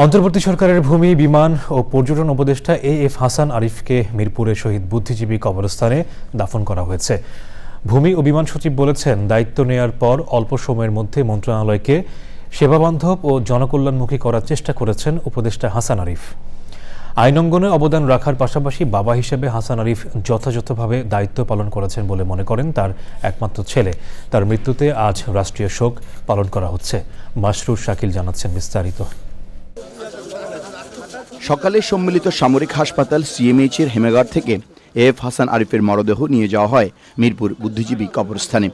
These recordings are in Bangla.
অন্তর্বর্তী সরকারের ভূমি, বিমান ও পর্যটন উপদেষ্টা এ এফ হাসান আরিফকে মিরপুরে শহীদ বুদ্ধিজীবী কবরস্থানে দাফন করা হয়েছে। ভূমি ও বিমান সচিব বলেছেন, দায়িত্ব নেয়ার পর অল্প সময়ের মধ্যে মন্ত্রণালয়কে সেবাবান্ধব ও জনকল্যাণমুখী করার চেষ্টা করেছেন উপদেষ্টা হাসান আরিফ। আইন অঙ্গনে অবদান রাখার পাশাপাশি বাবা হিসেবে হাসান আরিফ যথাযথভাবে দায়িত্ব পালন করেছেন বলে মনে করেন তার একমাত্র ছেলে। তার মৃত্যুতে আজ রাষ্ট্রীয় শোক পালন করা হচ্ছে। মাসরুর শাকিল জানাচ্ছেন বিস্তারিত। সকালে সম্মিলিত সামরিক হাসপাতাল সিএমএইচ এর হেমেগার থেকে এফ হাসান আরিফের মরদেহ নিয়ে যাওয়া হয় মিরপুর বুদ্ধিজীবী কবরস্থানে।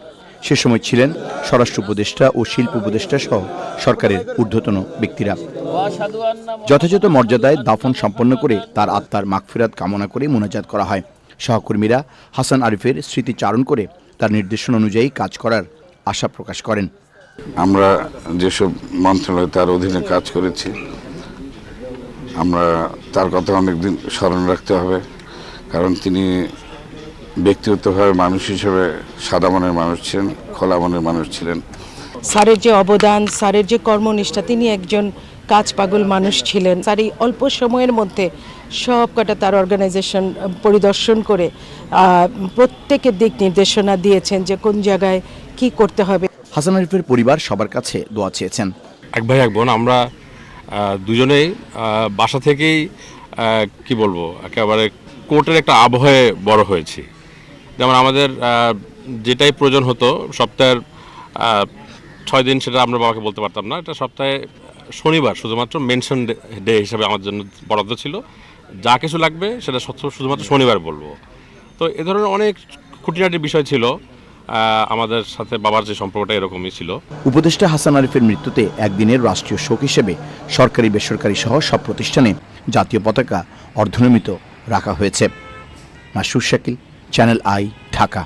সে সময় ছিলেন স্বরাষ্ট্র উপদেষ্টা ও শিল্প উপদেষ্টা সহ সরকারের ঊর্ধ্বতন ব্যক্তিরা। যথাযথ মর্যাদায় দাফন সম্পন্ন করে তার আত্মার মাগফিরাত কামনা করে মোনাজাত করা হয়। সহকর্মীরা হাসান আরিফের স্মৃতিচারণ করে তার নির্দেশনা অনুযায়ী কাজ করার আশা প্রকাশ করেন। আমরা যেসব মন্ত্রণালয় তার অধীনে কাজ করেছি আমরা তার কথা অনেকদিন স্মরণ রাখতে হবে কারণ তিনি ব্যক্তিগতভাবে মানুষ হিসেবে সাদা মনের মানুষ ছিলেন খোলা মনের মানুষ ছিলেন। স্যারের যে অবদান স্যারের যে কর্মনিষ্ঠা তিনি একজন কাজ পাগল মানুষ ছিলেন। স্যার এই অল্প সময়ের মধ্যে সব কটা তার অর্গানাইজেশন পরিদর্শন করে প্রত্যেকের দিক নির্দেশনা দিয়েছেন যে কোন জায়গায় কি করতে হবে। হাসান আরিফের পরিবার সবার কাছে দোয়া চেয়েছেন। এক ভাই এক বোন আমরা দুজনেই বাসা থেকেই কি বলব, একেবারে কোর্টের একটা আবহে বড় হয়েছি। যেমন আমাদের যেটাই প্রয়োজন হতো, সপ্তাহের ছয় দিন সেটা আমরা বাবাকে বলতে পারতাম না। এটা সপ্তাহে শনিবার শুধুমাত্র মেনশন ডে হিসাবে আমার জন্য বরাদ্দ ছিল। যা কিছু লাগবে সেটা শুধুমাত্র শনিবার বলব। তো এ ধরনের অনেক খুঁটিনাটি বিষয় ছিল। আমাদের সাথে বাবার যে সম্পর্কটা এরকমই ছিল। উপদেষ্টা হাসান আরিফের মৃত্যুতে একদিনের রাষ্ট্রীয় শোক হিসেবে সরকারি, বেসরকারি সহ সব প্রতিষ্ঠানে জাতীয় পতাকা অর্ধনমিত রাখা হয়েছে। Masur Shakil, channel I, Dhaka.